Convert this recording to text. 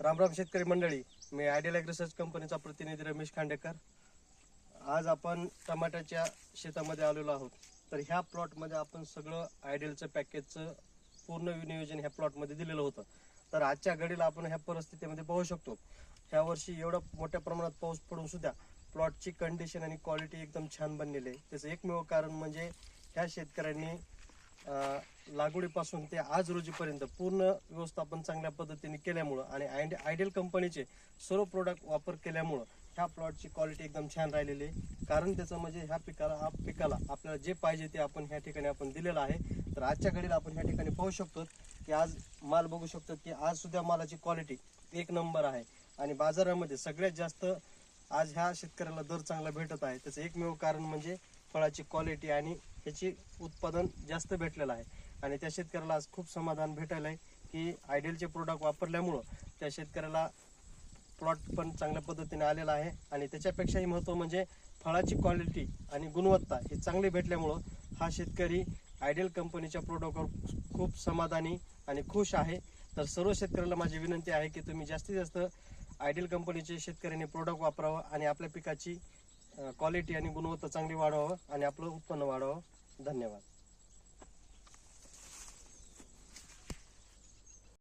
रामराम शेतकरी मंडळी मी आयडियल ॲग्रिसर्च कंपनीचा प्रतिनिधी रमेश खांडेकर. आज आपण टमाट्याच्या शेतामध्ये आलेलो आहोत. तर ह्या प्लॉटमध्ये आपण सगळं आयडियलचं पॅकेजचं पूर्ण नियोजन ह्या प्लॉटमध्ये दिलेलं होतं. तर आजच्या घडीला आपण ह्या परिस्थितीमध्ये पाहू शकतो. ह्या वर्षी एवढं मोठ्या प्रमाणात पाऊस पडून सुद्धा प्लॉटची कंडिशन आणि क्वालिटी एकदम छान बनलेली आहे. त्याचं एकमेव कारण म्हणजे ह्या शेतकऱ्यांनी लागवडीपासून ते आज रोजीपर्यंत पूर्ण व्यवस्थापन चांगल्या पद्धतीने केल्यामुळं आणि आयडियल कंपनीचे सर्व प्रोडक्ट वापर केल्यामुळं ह्या प्लॉटची क्वालिटी एकदम छान राहिलेली आहे. कारण त्याचं म्हणजे ह्या पिकाला हा पिकाला आपल्याला जे पाहिजे ते आपण ह्या ठिकाणी आपण दिलेलं आहे. तर आजच्या घडीला आपण ह्या ठिकाणी पाहू शकतो की आज माल बघू शकतो की आज सुद्धा मालाची क्वालिटी एक नंबर आहे. आणि बाजारामध्ये सगळ्यात जास्त आज ह्या शेतकऱ्याला दर चांगला भेटत आहे. त्याचं एकमेव कारण म्हणजे फळाची क्वालिटी आणि त्याची उत्पादन जास्त भेटलेलं आहे. आणि त्या शेतकऱ्याला आज खूप समाधान भेटायला आहे की आयडियलचे प्रोडक्ट वापरल्यामुळं त्या शेतकऱ्याला प्लॉट पण चांगल्या पद्धतीने आलेला आहे. आणि त्याच्यापेक्षाही महत्त्व म्हणजे फळाची क्वालिटी आणि गुणवत्ता हे चांगली भेटल्यामुळं हा शेतकरी आयडियल कंपनीच्या प्रोडक्टवर खूप समाधानी आणि खुश आहे. तर सर्व शेतकऱ्याला माझी विनंती आहे की तुम्ही जास्तीत जास्त आयडियल कंपनीचे शेतकऱ्यांनी प्रोडक्ट वापरावं आणि आपल्या पिकाची क्वालिटी आणि गुणवत्ता चांगली वाढवावं आणि आपलं उत्पन्न वाढवावं. धन्यवाद.